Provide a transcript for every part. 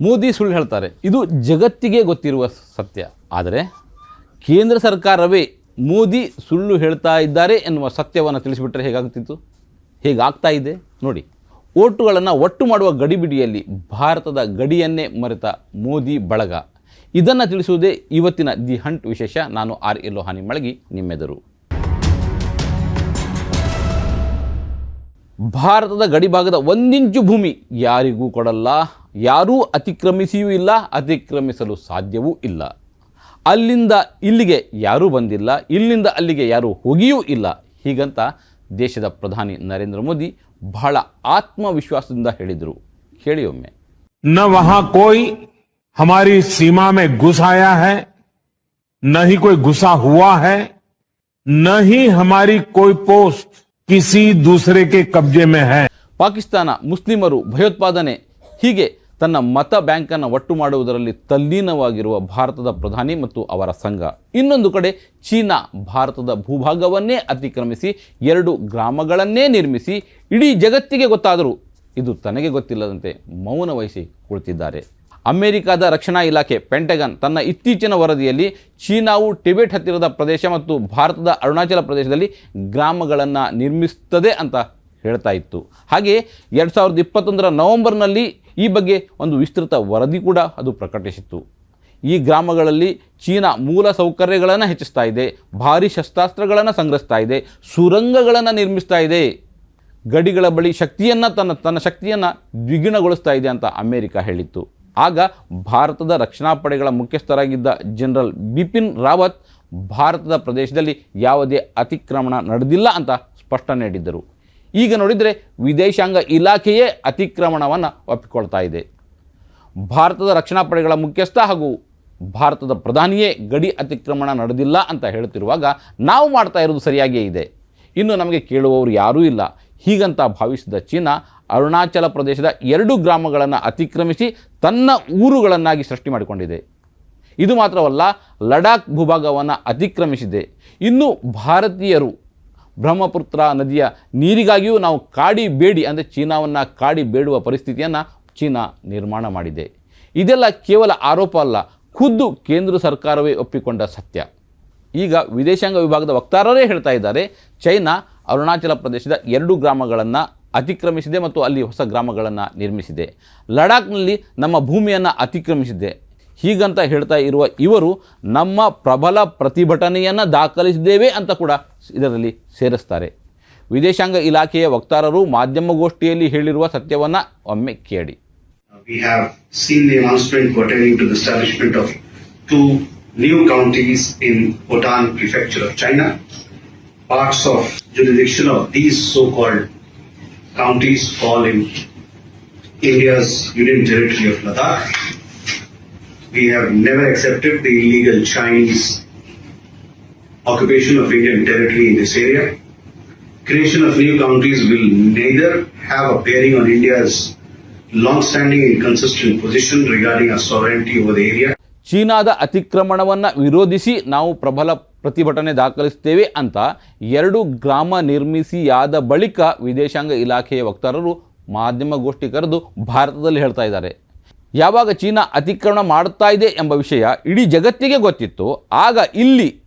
ಮೋದಿ ಸುಳ್ಳು ಹೇಳ್ತಾರೆ. ಇದು ಜಗತ್ತಿಗೆ ಗೊತ್ತಿರುವ ಸತ್ಯ. ಆದರೆ ಕೇಂದ್ರ ಸರ್ಕಾರವೇ ಮೋದಿ ಸುಳ್ಳು ಹೇಳ್ತಾ ಇದ್ದಾರೆ ಎನ್ನುವ ಸತ್ಯವನ್ನು ತಿಳಿಸಿಬಿಟ್ರೆ ಹೇಗಾಗ್ತಿತ್ತು ಹೇಗಾಗ್ತಾ ಇದೆ? ನೋಡಿ, ಓಟುಗಳನ್ನು ಒಟ್ಟು ಮಾಡುವ ಗಡಿಬಿಡಿಯಲ್ಲಿ ಭಾರತದ ಗಡಿಯನ್ನೇ ಮರೆತ ಮೋದಿ ಬಳಗ. ಇದನ್ನು ತಿಳಿಸುವುದೇ ಇವತ್ತಿನ ದಿ ಹಂಟ್ ವಿಶೇಷ. ನಾನು ಆರ್ ಎಲ್ ಲೋಹಾನಿ ಮಳಗಿ, ನಿಮ್ಮೆದರು. ಭಾರತದ ಗಡಿಭಾಗದ ಒಂದಿಂಚು ಭೂಮಿ ಯಾರಿಗೂ ಕೊಡಲ್ಲ ಯಾರೂ ಅತಿಕ್ರಮಿಸಿಯೂ ಇಲ್ಲ ಅತಿಕ್ರಮಿಸಲು ಸಾಧ್ಯವೂ ಇಲ್ಲ ಅಲ್ಲಿಂದ ಇಲ್ಲಿಗೆ ಯಾರೂ ಬಂದಿಲ್ಲ ಇಲ್ಲಿಂದ ಅಲ್ಲಿಗೆ ಯಾರೂ ಹೋಗಿಯೂ ಇಲ್ಲ ಹೀಗಂತ ದೇಶದ ಪ್ರಧಾನಿ ನರೇಂದ್ರ ಮೋದಿ ಬಹಳ ಆತ್ಮವಿಶ್ವಾಸದಿಂದ ಹೇಳಿದರು ಕೇಳಿ ಒಮ್ಮೆ न वहां कोई हमारी सीमा में घुस आया है न ही कोई घुसा हुआ है न ही हमारी कोई पोस्ट ಕಿಸಿ ದೂಸರೆ ಕೆ ಕಬ್ಜೆ ಮೇ ಹೈ ಪಾಕಿಸ್ತಾನ ಮುಸ್ಲಿಮರು ಭಯೋತ್ಪಾದನೆ, ಹೀಗೆ ತನ್ನ ಮತ ಬ್ಯಾಂಕನ್ನು ಒಟ್ಟು ಮಾಡುವುದರಲ್ಲಿ ತಲ್ಲೀನವಾಗಿರುವ ಭಾರತದ ಪ್ರಧಾನಿ ಮತ್ತು ಅವರ ಸಂಘ. ಇನ್ನೊಂದು ಕಡೆ ಚೀನಾ ಭಾರತದ ಭೂಭಾಗವನ್ನೇ ಅತಿಕ್ರಮಿಸಿ, ಎರಡು ಗ್ರಾಮಗಳನ್ನೇ ನಿರ್ಮಿಸಿ, ಇಡೀ ಜಗತ್ತಿಗೆ ಗೊತ್ತಾದರೂ ಇದು ತನಗೆ ಗೊತ್ತಿಲ್ಲದಂತೆ ಮೌನ ವಹಿಸಿ ಕುಳಿತಿದ್ದಾರೆ ಅಮೆರಿಕದ ರಕ್ಷಣಾ ಇಲಾಖೆ, ಪೆಂಟಗನ್ ತನ್ನ ಇತ್ತೀಚಿನ ವರದಿಯಲ್ಲಿ ಚೀನಾವು ಟಿಬೆಟ್ ಹತ್ತಿರದ ಪ್ರದೇಶ ಮತ್ತು ಭಾರತದ ಅರುಣಾಚಲ ಪ್ರದೇಶದಲ್ಲಿ ಗ್ರಾಮಗಳನ್ನು ನಿರ್ಮಿಸುತ್ತದೆ ಅಂತ ಹೇಳ್ತಾ ಇತ್ತು. ಹಾಗೆಯೇ ಎರಡು ಸಾವಿರದ ಇಪ್ಪತ್ತೊಂದರ ನವೆಂಬರ್ನಲ್ಲಿ ಈ ಬಗ್ಗೆ ಒಂದು ವಿಸ್ತೃತ ವರದಿ ಕೂಡ ಅದು ಪ್ರಕಟಿಸಿತ್ತು. ಈ ಗ್ರಾಮಗಳಲ್ಲಿ ಚೀನಾ ಮೂಲ ಸೌಕರ್ಯಗಳನ್ನು ಹೆಚ್ಚಿಸ್ತಾ ಇದೆ, ಭಾರಿ ಶಸ್ತ್ರಾಸ್ತ್ರಗಳನ್ನು ಸಂಗ್ರಹಿಸ್ತಾ ಇದೆ, ಸುರಂಗಗಳನ್ನು ನಿರ್ಮಿಸ್ತಾ ಇದೆ. ಗಡಿಗಳ ಬಳಿ ಶಕ್ತಿಯನ್ನು ತನ್ನ ತನ್ನ ಶಕ್ತಿಯನ್ನು ದ್ವಿಗುಣಗೊಳಿಸ್ತಾ ಇದೆ ಅಂತ ಅಮೇರಿಕಾ ಹೇಳಿತ್ತು. ಆಗ ಭಾರತದ ರಕ್ಷಣಾ ಪಡೆಗಳ ಮುಖ್ಯಸ್ಥರಾಗಿದ್ದ ಜನರಲ್ ಬಿಪಿನ್ ರಾವತ್ ಭಾರತದ ಪ್ರದೇಶದಲ್ಲಿ ಯಾವುದೇ ಅತಿಕ್ರಮಣ ನಡೆದಿಲ್ಲ ಅಂತ ಸ್ಪಷ್ಟನೆ ನೀಡಿದ್ದರು. ಈಗ ನೋಡಿದರೆ ವಿದೇಶಾಂಗ ಇಲಾಖೆಯೇ ಅತಿಕ್ರಮಣವನ್ನು ಒಪ್ಪಿಕೊಳ್ತಾ ಇದೆ. ಭಾರತದ ರಕ್ಷಣಾ ಪಡೆಗಳ ಮುಖ್ಯಸ್ಥ ಹಾಗೂ ಭಾರತದ ಪ್ರಧಾನಿಯೇ ಗಡಿ ಅತಿಕ್ರಮಣ ನಡೆದಿಲ್ಲ ಅಂತ ಹೇಳುತ್ತಿರುವಾಗ ನಾವು ಮಾಡ್ತಾ ಇರೋದು ಸರಿಯಾಗಿಯೇ ಇದೆ. ಇನ್ನು ನಮಗೆ ಕೇಳುವವರು ಯಾರೂ ಇಲ್ಲ. ಹೀಗಂತ ಭಾವಿಸಿದ ಚೀನಾ ಅರುಣಾಚಲ ಪ್ರದೇಶದ ಎರಡು ಗ್ರಾಮಗಳನ್ನು ಅತಿಕ್ರಮಿಸಿ ತನ್ನ ಊರುಗಳನ್ನಾಗಿ ಸೃಷ್ಟಿ ಮಾಡಿಕೊಂಡಿದೆ. ಇದು ಮಾತ್ರವಲ್ಲ, ಲಡಾಖ್ ಭೂಭಾಗವನ್ನು ಅತಿಕ್ರಮಿಸಿದೆ. ಇನ್ನು ಭಾರತೀಯರು ಬ್ರಹ್ಮಪುತ್ರ ನದಿಯ ನೀರಿಗಾಗಿಯೂ ನಾವು ಕಾಡಿ ಬೇಡಿ ಅಂದರೆ ಚೀನಾವನ್ನು ಕಾಡಿ ಬೇಡುವ ಪರಿಸ್ಥಿತಿಯನ್ನು ಚೀನಾ ನಿರ್ಮಾಣ ಮಾಡಿದೆ. ಇದೆಲ್ಲ ಕೇವಲ ಆರೋಪ ಅಲ್ಲ, ಖುದ್ದು ಕೇಂದ್ರ ಸರ್ಕಾರವೇ ಒಪ್ಪಿಕೊಂಡ ಸತ್ಯ. ಈಗ ವಿದೇಶಾಂಗ ವಿಭಾಗದ ವಕ್ತಾರರೇ ಹೇಳ್ತಾ ಇದ್ದಾರೆ, ಚೈನಾ, ಅರುಣಾಚಲ ಪ್ರದೇಶದ ಎರಡು ಗ್ರಾಮಗಳನ್ನು ಅತಿಕ್ರಮಿಸಿದೆ ಮತ್ತು ಅಲ್ಲಿ ಹೊಸ ಗ್ರಾಮಗಳನ್ನು ನಿರ್ಮಿಸಿದೆ. ಲಡಾಖ್ನಲ್ಲಿ ನಮ್ಮ ಭೂಮಿಯನ್ನು ಅತಿಕ್ರಮಿಸಿದೆ. ಹೀಗಂತ ಹೇಳ್ತಾ ಇರುವ ಇವರು ನಮ್ಮ ಪ್ರಬಲ ಪ್ರತಿಭಟನೆಯನ್ನು ದಾಖಲಿಸಿದ್ದೇವೆ ಅಂತ ಕೂಡ ಇದರಲ್ಲಿ ಸೇರಿಸ್ತಾರೆ. ವಿದೇಶಾಂಗ ಇಲಾಖೆಯ ವಕ್ತಾರರು ಮಾಧ್ಯಮಗೋಷ್ಠಿಯಲ್ಲಿ ಹೇಳಿರುವ ಸತ್ಯವನ್ನು ಒಮ್ಮೆ ಕೇಳಿ. We have seen the pertaining to the establishment of two new counties in prefecture of China. Of counties fall in India's union territory of Ladakh. We have never accepted the illegal Chinese occupation of Indian territory in this area. Creation of new counties will neither have a bearing on India's long-standing and consistent position regarding our sovereignty over the area. ಚೀನಾದ ಅತಿಕ್ರಮಣವನ್ನು ವಿರೋಧಿಸಿ ನಾವು ಪ್ರಬಲ ಪ್ರತಿಭಟನೆ ದಾಖಲಿಸ್ತೇವೆ ಅಂತ ಎರಡು ಗ್ರಾಮ ನಿರ್ಮಿಸಿಯಾದ ಬಳಿಕ ವಿದೇಶಾಂಗ ಇಲಾಖೆಯ ವಕ್ತಾರರು ಮಾಧ್ಯಮಗೋಷ್ಠಿ ಕರೆದು ಭಾರತದಲ್ಲಿ ಹೇಳ್ತಾ ಇದ್ದಾರೆ. ಯಾವಾಗ ಚೀನಾ ಅತಿಕ್ರಮಣ ಮಾಡುತ್ತಾ ಇದೆ ಎಂಬ ವಿಷಯ ಇಡೀ ಜಗತ್ತಿಗೆ ಗೊತ್ತಿತ್ತು. ಆಗ ಇಲ್ಲಿ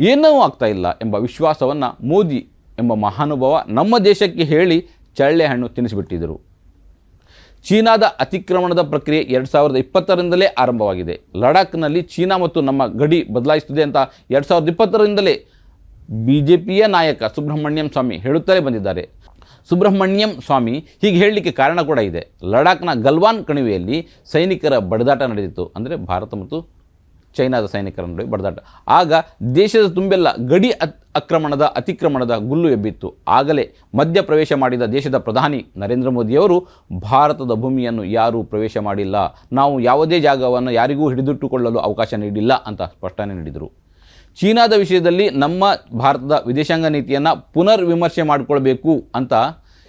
ಏನೂ ಆಗ್ತಾ ಇಲ್ಲ ಎಂಬ ವಿಶ್ವಾಸವನ್ನು ಮೋದಿ ಎಂಬ ಮಹಾನುಭಾವ ನಮ್ಮ ದೇಶಕ್ಕೆ ಹೇಳಿ ಚಳ್ಳೆ ಹಣ್ಣು ತಿನ್ನಿಸಿಬಿಟ್ಟಿದ್ದರು ಚೀನಾದ ಅತಿಕ್ರಮಣದ ಪ್ರಕ್ರಿಯೆ ಎರಡು ಸಾವಿರದ ಇಪ್ಪತ್ತರಿಂದಲೇ ಆರಂಭವಾಗಿದೆ. ಲಡಾಖ್ನಲ್ಲಿ ಚೀನಾ ಮತ್ತು ನಮ್ಮ ಗಡಿ ಬದಲಾಯಿಸುತ್ತಿದೆ ಅಂತ ಎರಡು ಸಾವಿರದ ಇಪ್ಪತ್ತರಿಂದಲೇ ಬಿ ಜೆ ಪಿಯ ನಾಯಕ ಸುಬ್ರಹ್ಮಣ್ಯಂ ಸ್ವಾಮಿ ಹೇಳುತ್ತಲೇ ಬಂದಿದ್ದಾರೆ. ಸುಬ್ರಹ್ಮಣ್ಯಂ ಸ್ವಾಮಿ ಹೀಗೆ ಹೇಳಲಿಕ್ಕೆ ಕಾರಣ ಕೂಡ ಇದೆ. ಲಡಾಖ್ನ ಗಲ್ವಾನ್ ಕಣಿವೆಯಲ್ಲಿ ಸೈನಿಕರ ಬಡಿದಾಟ ನಡೆದಿತ್ತು. ಅಂದರೆ ಭಾರತ ಮತ್ತು ಚೈನಾದ ಸೈನಿಕರ ನಡುವೆ ಬಡದಾಟ. ಆಗ ದೇಶದ ತುಂಬೆಲ್ಲ, ಗಡಿ ಅತ್ ಆಕ್ರಮಣದ, ಅತಿಕ್ರಮಣದ ಗುಲ್ಲು ಎಬ್ಬಿತ್ತು. ಆಗಲೇ ಮಧ್ಯ ಪ್ರವೇಶ ಮಾಡಿದ ದೇಶದ ಪ್ರಧಾನಿ ನರೇಂದ್ರ ಮೋದಿಯವರು ಭಾರತದ ಭೂಮಿಯನ್ನು ಯಾರೂ ಪ್ರವೇಶ ಮಾಡಿಲ್ಲ. ನಾವು ಯಾವುದೇ ಜಾಗವನ್ನು ಯಾರಿಗೂ ಹಿಡಿದಿಟ್ಟುಕೊಳ್ಳಲು ಅವಕಾಶ ನೀಡಿಲ್ಲ ಅಂತ ಸ್ಪಷ್ಟನೆ ನೀಡಿದರು. ಚೀನಾದ ವಿಷಯದಲ್ಲಿ ನಮ್ಮ ಭಾರತದ ವಿದೇಶಾಂಗ ನೀತಿಯನ್ನು ಪುನರ್ ವಿಮರ್ಶೆ ಮಾಡಿಕೊಳ್ಬೇಕು ಅಂತ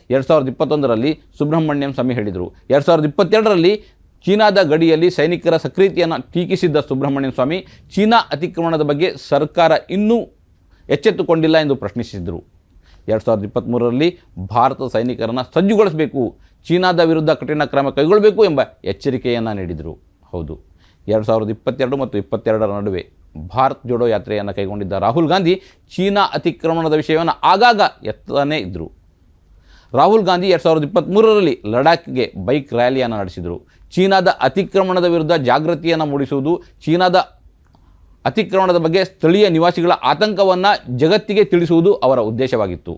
ಎರಡು ಸಾವಿರದ ಇಪ್ಪತ್ತೊಂದರಲ್ಲಿ ಸುಬ್ರಹ್ಮಣ್ಯಂ ಸ್ವಾಮಿ ಹೇಳಿದರು. ಎರಡು ಸಾವಿರದ ಇಪ್ಪತ್ತೆರಡರಲ್ಲಿ ಚೀನಾದ ಗಡಿಯಲ್ಲಿ ಸೈನಿಕರ ಸಕ್ರಿಯತೆಯನ್ನು ಟೀಕಿಸಿದ್ದ ಸುಬ್ರಹ್ಮಣ್ಯನ್ ಸ್ವಾಮಿ, ಚೀನಾ ಅತಿಕ್ರಮಣದ ಬಗ್ಗೆ ಸರ್ಕಾರ ಇನ್ನೂ ಎಚ್ಚೆತ್ತುಕೊಂಡಿಲ್ಲ ಎಂದು ಪ್ರಶ್ನಿಸಿದರು. ಎರಡು ಸಾವಿರದ ಇಪ್ಪತ್ತ್ಮೂರರಲ್ಲಿ ಭಾರತದ ಸೈನಿಕರನ್ನು ಸಜ್ಜುಗೊಳಿಸಬೇಕು, ಚೀನಾದ ವಿರುದ್ಧ ಕಠಿಣ ಕ್ರಮ ಕೈಗೊಳ್ಳಬೇಕು ಎಂಬ ಎಚ್ಚರಿಕೆಯನ್ನು ನೀಡಿದರು. ಹೌದು, ಎರಡು ಸಾವಿರದ ಇಪ್ಪತ್ತೆರಡು ಮತ್ತು ಇಪ್ಪತ್ತೆರಡರ ನಡುವೆ ಭಾರತ್ ಜೋಡೋ ಯಾತ್ರೆಯನ್ನು ಕೈಗೊಂಡಿದ್ದ ರಾಹುಲ್ ಗಾಂಧಿ ಚೀನಾ ಅತಿಕ್ರಮಣದ ವಿಷಯವನ್ನು ಆಗಾಗ ಎತ್ತನೇ ಇದ್ದರು ರಾಹುಲ್ ಗಾಂಧಿ ಎರಡು ಸಾವಿರದ ಇಪ್ಪತ್ತ್ಮೂರರಲ್ಲಿ ಲಡಾಖ್ಗೆ ಬೈಕ್ ರ್ಯಾಲಿಯನ್ನು ನಡೆಸಿದರು. ಚೀನಾದ ಅತಿಕ್ರಮಣದ ವಿರುದ್ಧ ಜಾಗೃತಿಯನ್ನು ಮೂಡಿಸುವುದು, ಚೀನಾದ ಅತಿಕ್ರಮಣದ ಬಗ್ಗೆ ಸ್ಥಳೀಯ ನಿವಾಸಿಗಳ ಆತಂಕವನ್ನು ಜಗತ್ತಿಗೆ ತಿಳಿಸುವುದು ಅವರ ಉದ್ದೇಶವಾಗಿತ್ತು.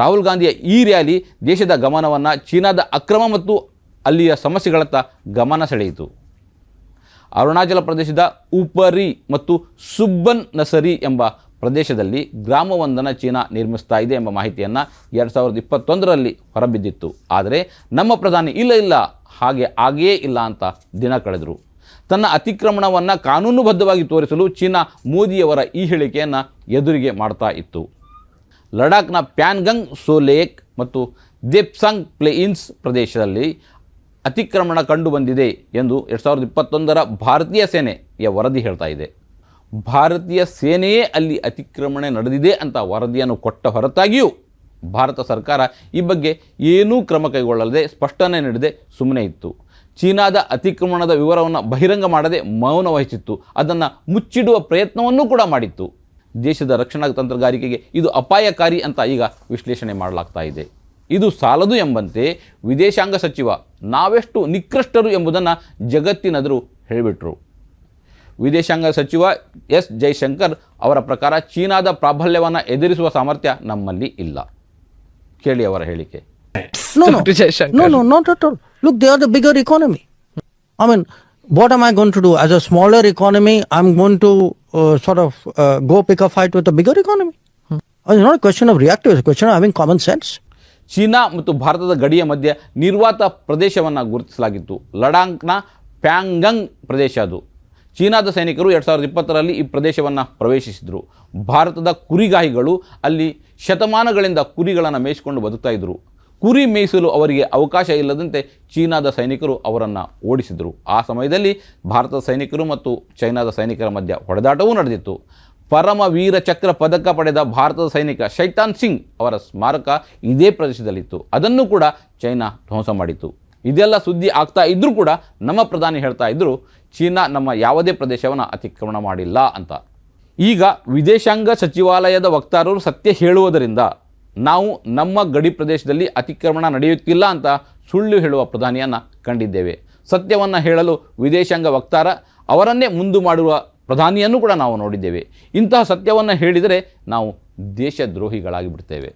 ರಾಹುಲ್ ಗಾಂಧಿಯ ಈ ರ್ಯಾಲಿ ದೇಶದ ಗಮನವನ್ನು ಚೀನಾದ ಅಕ್ರಮ ಮತ್ತು ಅಲ್ಲಿಯ ಸಮಸ್ಯೆಗಳತ್ತ ಗಮನ ಸೆಳೆಯಿತು. ಅರುಣಾಚಲ ಪ್ರದೇಶದ ಉಪರಿ ಮತ್ತು ಸುಬ್ಬನ್ ನಸರಿ ಎಂಬ ಪ್ರದೇಶದಲ್ಲಿ ಗ್ರಾಮವೊಂದನ್ನು ಚೀನಾ ನಿರ್ಮಿಸ್ತಾ ಇದೆ ಎಂಬ ಮಾಹಿತಿಯನ್ನು ಎರಡು ಸಾವಿರದ ಇಪ್ಪತ್ತೊಂದರಲ್ಲಿ ಹೊರಬಿದ್ದಿತ್ತು. ಆದರೆ ನಮ್ಮ ಪ್ರಧಾನಿ ಇಲ್ಲ ಇಲ್ಲ, ಹಾಗೆ ಆಗೇ ಇಲ್ಲ ಅಂತ ದಿನ ಕಳೆದರು. ತನ್ನ ಅತಿಕ್ರಮಣವನ್ನು ಕಾನೂನುಬದ್ಧವಾಗಿ ತೋರಿಸಲು ಚೀನಾ ಮೋದಿಯವರ ಈ ಹೇಳಿಕೆಯನ್ನು ಎದುರಿಗೆ ಮಾಡ್ತಾ ಇತ್ತು. ಲಡಾಖ್ನ ಪ್ಯಾನ್ಗಂಗ್ ಸೋಲೇಕ್ ಮತ್ತು ದೇಪ್ಸಾಂಗ್ ಪ್ಲೇಯಿನ್ಸ್ ಪ್ರದೇಶದಲ್ಲಿ ಅತಿಕ್ರಮಣ ಕಂಡುಬಂದಿದೆ ಎಂದು ಎರಡು ಸಾವಿರದ ಇಪ್ಪತ್ತೊಂದರ ಭಾರತೀಯ ಸೇನೆಯ ವರದಿ ಹೇಳ್ತಾ ಇದೆ. ಭಾರತೀಯ ಸೇನೆಯೇ ಅಲ್ಲಿ ಅತಿಕ್ರಮಣ ನಡೆದಿದೆ ಅಂತ ವರದಿಯನ್ನು ಕೊಟ್ಟ ಹೊರತಾಗಿಯೂ ಭಾರತ ಸರ್ಕಾರ ಈ ಬಗ್ಗೆ ಏನೂ ಕ್ರಮ ಕೈಗೊಳ್ಳದೆ ಸ್ಪಷ್ಟನೆ ನೀಡದೆ ಸುಮ್ಮನೆ ಇತ್ತು. ಚೀನಾದ ಅತಿಕ್ರಮಣದ ವಿವರವನ್ನು ಬಹಿರಂಗ ಮಾಡದೆ ಮೌನ ವಹಿಸಿತ್ತು. ಅದನ್ನು ಮುಚ್ಚಿಡುವ ಪ್ರಯತ್ನವನ್ನೂ ಕೂಡ ಮಾಡಿತ್ತು. ದೇಶದ ರಕ್ಷಣಾ ತಂತ್ರಗಾರಿಕೆಗೆ ಇದು ಅಪಾಯಕಾರಿ ಅಂತ ಈಗ ವಿಶ್ಲೇಷಣೆ ಮಾಡಲಾಗ್ತಾ ಇದೆ. ಇದು ಸಾಲದು ಎಂಬಂತೆ ವಿದೇಶಾಂಗ ಸಚಿವ ನಾವೆಷ್ಟು ನಿಕೃಷ್ಟರು ಎಂಬುದನ್ನು ಜಗತ್ತಿನದರು ಹೇಳಿಬಿಟ್ರು. ವಿದೇಶಾಂಗ ಸಚಿವ ಎಸ್ ಜೈಶಂಕರ್ ಅವರ ಪ್ರಕಾರ ಚೀನಾದ ಪ್ರಾಬಲ್ಯವನ್ನು ಎದುರಿಸುವ ಸಾಮರ್ಥ್ಯ ನಮ್ಮಲ್ಲಿ ಇಲ್ಲ ಕೇಳಿ ಅವರ ಹೇಳಿಕೆ No, no, no, no, not at all. Look, they are the bigger economy. I mean, what am I going to do as a smaller economy? I'm going to uh, sort of uh, go pick a fight with a bigger economy. Uh, It's not a question of reactive; it's a question of having common sense. China ಮತ್ತು ಭಾರತದ ಗಡಿಯ ಮಧ್ಯೆ ನಿರ್ವಾತ ಪ್ರದೇಶವನ್ನು ಗುರುತಿಸಲಾಗಿತ್ತು ಲಡಾಖ್ನ ಪ್ಯಾಂಗಂಗ್ ಪ್ರದೇಶ ಅದು ಚೀನಾದ ಸೈನಿಕರು ಎರಡು ಸಾವಿರದ ಇಪ್ಪತ್ತರಲ್ಲಿ ಈ ಪ್ರದೇಶವನ್ನು ಪ್ರವೇಶಿಸಿದರು. ಭಾರತದ ಕುರಿಗಾಹಿಗಳು ಅಲ್ಲಿ ಶತಮಾನಗಳಿಂದ ಕುರಿಗಳನ್ನು ಮೇಯಿಸಿಕೊಂಡು ಬದುಕ್ತಾ ಇದ್ದರು ಕುರಿ ಮೇಯಿಸಲು ಅವರಿಗೆ ಅವಕಾಶ ಇಲ್ಲದಂತೆ ಚೀನಾದ ಸೈನಿಕರು ಅವರನ್ನು ಓಡಿಸಿದರು. ಆ ಸಮಯದಲ್ಲಿ ಭಾರತದ ಸೈನಿಕರು ಮತ್ತು ಚೈನಾದ ಸೈನಿಕರ ಮಧ್ಯ ಹೊಡೆದಾಟವೂ ನಡೆದಿತ್ತು. ಪರಮ ವೀರ ಚಕ್ರ ಪದಕ ಪಡೆದ ಭಾರತದ ಸೈನಿಕ ಶೈತಾನ್ ಸಿಂಗ್ ಅವರ ಸ್ಮಾರಕ ಇದೇ ಪ್ರದೇಶದಲ್ಲಿತ್ತು. ಅದನ್ನು ಕೂಡ ಚೈನಾ ಧ್ವಂಸ ಮಾಡಿತ್ತು. ಇದೆಲ್ಲ ಸುದ್ದಿ ಆಗ್ತಾ ಇದ್ದರೂ ಕೂಡ ನಮ್ಮ ಪ್ರಧಾನಿ ಹೇಳ್ತಾ ಇದ್ದರು ಚೀನಾ ನಮ್ಮ ಯಾವುದೇ ಪ್ರದೇಶವನ್ನು ಅತಿಕ್ರಮಣ ಮಾಡಿಲ್ಲ ಅಂತ. ಈಗ ವಿದೇಶಾಂಗ ಸಚಿವಾಲಯದ ವಕ್ತಾರರು ಸತ್ಯ ಹೇಳುವುದರಿಂದ ನಾವು ನಮ್ಮ ಗಡಿ ಪ್ರದೇಶದಲ್ಲಿ ಅತಿಕ್ರಮಣ ನಡೆಯುತ್ತಿಲ್ಲ ಅಂತ ಸುಳ್ಳು ಹೇಳುವ ಪ್ರಧಾನಿಯನ್ನು ಕಂಡಿದ್ದೇವೆ. ಸತ್ಯವನ್ನು ಹೇಳಲು ವಿದೇಶಾಂಗ ವಕ್ತಾರ ಅವರನ್ನೇ ಮುಂದು ಮಾಡುವ ಪ್ರಧಾನಿಯನ್ನು ಕೂಡ ನಾವು ನೋಡಿದ್ದೇವೆ. ಇಂತಹ ಸತ್ಯವನ್ನು ಹೇಳಿದರೆ ನಾವು ದೇಶದ್ರೋಹಿಗಳಾಗಿ ಬಿಡ್ತೇವೆ